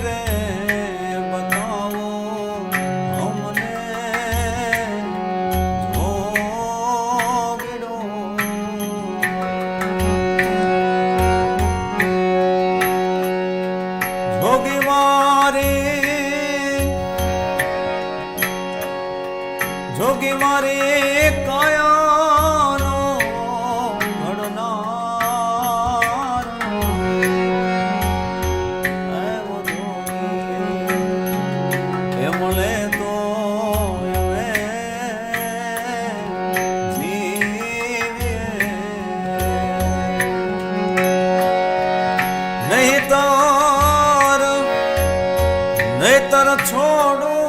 રે બતાવો અમને. જોગડો જોગી મારે જોગી મારે કયા નહીતર નહીતર છોડું